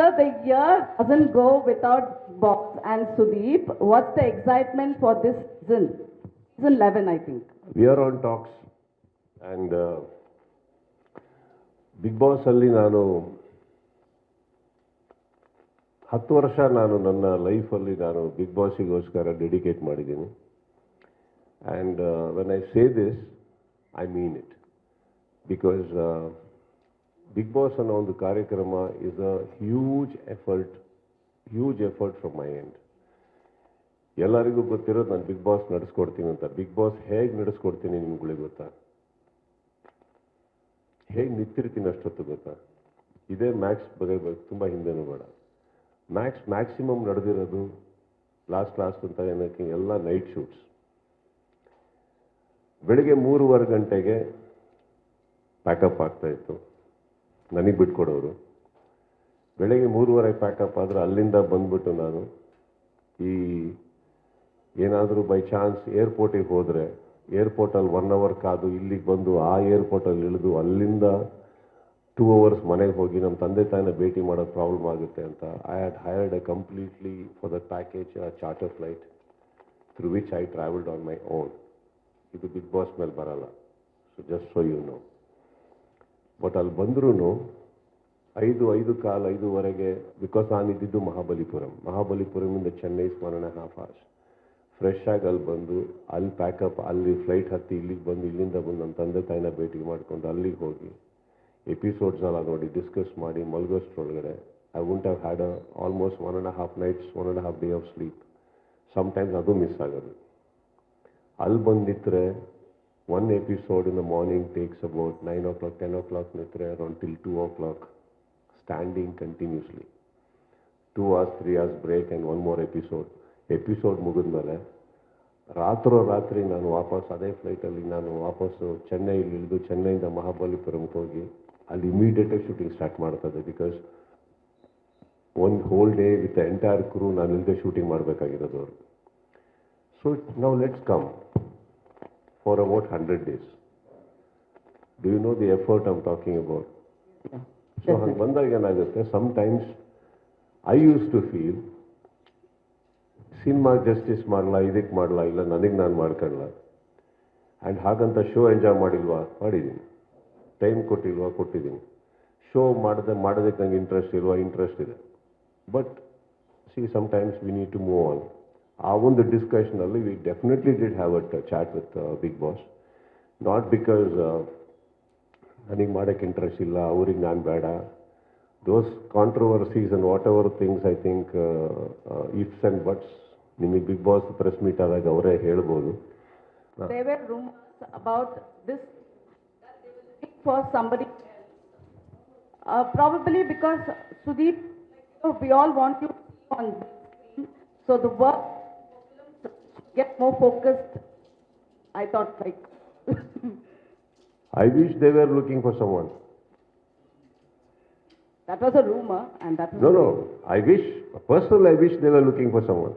Sir, the year doesn't go without Box and Sudeep. What's the excitement for this season? Season 11, I think. We are on talks and big boss ಅಲ್ಲಿ ನಾನು ಹತ್ತು ವರ್ಷ ನಾನು ನನ್ನ ಲೈಫಲ್ಲಿ ನಾನು big ಬಾಸಿಗೋಸ್ಕರ ಡೆಡಿಕೇಟ್ ಮಾಡಿದ್ದೀನಿ and when I say this I mean it because big boss ಅನ್ನೋ ಒಂದು ಕಾರ್ಯಕ್ರಮ is a huge effort huge effort from my end ಎಲ್ಲರಿಗೂ ಗೊತ್ತಿರೋದು ನಾನು ಬಿಗ್ ಬಾಸ್ ನಡೆಸ್ಕೊಡ್ತೀನಿ ಅಂತ. ಬಿಗ್ ಬಾಸ್ ಹೇಗೆ ನಡೆಸ್ಕೊಡ್ತೀನಿ ನಿಮ್ಗಳಿಗೆ ಗೊತ್ತಾ? ಹೇಗೆ ನಿಂತಿರ್ತೀನಿ ಅಷ್ಟೊತ್ತು ಗೊತ್ತಾ? ಇದೇ ಮ್ಯಾಕ್ಸ್ ಬಗ್ಗೆ ತುಂಬ ಹಿಂದೆನೂ ಬೇಡ. ಮ್ಯಾಕ್ಸ್ ಮ್ಯಾಕ್ಸಿಮಮ್ ನಡೆದಿರೋದು ಲಾಸ್ಟ್ ಲಾಸ್ಟ್ ಅಂತ ಏನಕ್ಕೆ ಎಲ್ಲ ನೈಟ್ ಶೂಟ್ಸ್ ಬೆಳಿಗ್ಗೆ ಮೂರುವರೆ ಗಂಟೆಗೆ ಪ್ಯಾಕಪ್ ಆಗ್ತಾ ಇತ್ತು. ನನಗೆ ಬಿಟ್ಕೊಡೋರು. ಬೆಳಗ್ಗೆ ಮೂರುವರೆ ಪ್ಯಾಕಪ್ ಆದರೆ ಅಲ್ಲಿಂದ ಬಂದ್ಬಿಟ್ಟು ನಾನು ಈ ಏನಾದರೂ ಬೈ ಚಾನ್ಸ್ ಏರ್ಪೋರ್ಟಿಗೆ ಹೋದರೆ ಏರ್ಪೋರ್ಟಲ್ಲಿ ಒನ್ ಅವರ್ ಕಾದು ಇಲ್ಲಿಗೆ ಬಂದು ಆ ಏರ್ಪೋರ್ಟಲ್ಲಿ ಇಳಿದು ಅಲ್ಲಿಂದ ಟೂ ಅವರ್ಸ್ ಮನೆಗೆ ಹೋಗಿ ನಮ್ಮ ತಂದೆ ತಾಯಿನ ಭೇಟಿ ಮಾಡೋದು ಪ್ರಾಬ್ಲಮ್ ಆಗುತ್ತೆ ಅಂತ I had hired a completely for the package charter flight through which I travelled on my own ಇದು ಬಿಗ್ ಬಾಸ್ ಮೇಲೆ ಬರಲ್ಲ. So just so you know but ಅಲ್ಲಿ ಬಂದ್ರೂ ಐದು ಐದು ಕಾಲು ಐದುವರೆಗೆ ಬಿಕಾಸ್ ನಾನು ಇದ್ದಿದ್ದು ಮಹಾಬಲಿಪುರಂ. ಮಹಾಬಲಿಪುರಮಿಂದ ಚೆನ್ನೈ ಸ್ಮರಣ ಹಾಫ್ ಅವರ್ಸ್ ಫ್ರೆಶ್ ಆಗಿ ಅಲ್ಲಿ ಬಂದು, ಅಲ್ಲಿ ಪ್ಯಾಕಪ್ ಅಲ್ಲಿ ಫ್ಲೈಟ್ ಹತ್ತಿ ಇಲ್ಲಿಗೆ ಬಂದು, ಇಲ್ಲಿಂದ ಬಂದು ನನ್ನ ತಂದೆ ತಾಯಿನ ಭೇಟಿ ಮಾಡಿಕೊಂಡು ಅಲ್ಲಿಗೆ ಹೋಗಿ ಎಪಿಸೋಡ್ಸ್ ಎಲ್ಲ ನೋಡಿ ಡಿಸ್ಕಸ್ ಮಾಡಿ ಮಲ್ಗೋಸ್ಟ್ರೊಳಗಡೆ I won't have had almost one and half nights one and half day of sleep sometimes ಅದು ಮಿಸ್ ಆಗೋದು. ಅಲ್ಲಿ ಬಂದು morning takes about nine o'clock ten o'clock ನಿತ್ರೆ around till two o'clock standing continuously two hours three hours break and one more episode episode ಮುಗಿದ್ಮೇಲೆ ರಾತ್ರೋ ರಾತ್ರಿ ನಾನು ವಾಪಸ್ ಅದೇ ಫ್ಲೈಟಲ್ಲಿ ನಾನು ವಾಪಸ್ಸು ಚೆನ್ನೈಲಿ ಇಳಿದು ಚೆನ್ನೈಯಿಂದ ಮಹಾಬಲಿಪುರಂಗೆ ಹೋಗಿ ಅಲ್ಲಿ ಇಮಿಡಿಯೇಟಾಗಿ ಶೂಟಿಂಗ್ ಸ್ಟಾರ್ಟ್ ಮಾಡ್ತದೆ ಬಿಕಾಸ್ ಒಂದು whole day with entire crew ನಾನು ಇಲ್ಲದೆ ಶೂಟಿಂಗ್ ಮಾಡಬೇಕಾಗಿರೋದು ಅವರು. ಸೊ ನಾವು let's come for about hundred days do you know the effort I'm talking about so ಹಂಗೆ ಬಂದಾಗ ಏನಾಗುತ್ತೆ? Sometimes I used to feel cinema justice ಮಾಡಲ್ಲ ಇದಕ್ಕೆ ಮಾಡಲ್ಲ ಇಲ್ಲ ನನಗೆ ನಾನು ಮಾಡ್ಕೊಳ್ಳಲ್ಲ ಆ್ಯಂಡ್ ಹಾಗಂತ ಶೋ ಎಂಜಾಯ್ ಮಾಡಿಲ್ವಾ? ಮಾಡಿದ್ದೀನಿ ಟೈಮ್ ಕೊಟ್ಟಿಲ್ವಾ? ಕೊಟ್ಟಿದ್ದೀನಿ ಶೋ ಮಾಡದೆ ಮಾಡೋದಕ್ಕೆ ನಂಗೆ ಇಂಟ್ರೆಸ್ಟ್ ಇಲ್ವಾ? ಇಂಟ್ರೆಸ್ಟ್ ಇದೆ. But see sometimes we need to move on ಆ ಒಂದು ಡಿಸ್ಕಷನಲ್ಲಿ we definitely did have a chat with Bigg Boss not because ನನಗೆ ಮಾಡೋಕ್ಕೆ ಇಂಟ್ರೆಸ್ಟ್ ಇಲ್ಲ ಅವ್ರಿಗೆ ನಾನು ಬೇಡ. Those controversies and whatever things I think ifs and buts ನಿಮಗೆ ಬಿಗ್ ಬಾಸ್ ಪ್ರೆಸ್ ಮೀಟ್ ಆದಾಗ ಅವರೇ ಹೇಳ್ಬೋದು. About this, for somebody. Uh, probably because Sudeep, you know, we all want you to on so the work get more focused, I thought like. I wish they were looking for someone. That was a rumor and that was. No, no. I wish, personally, I wish they were looking for someone.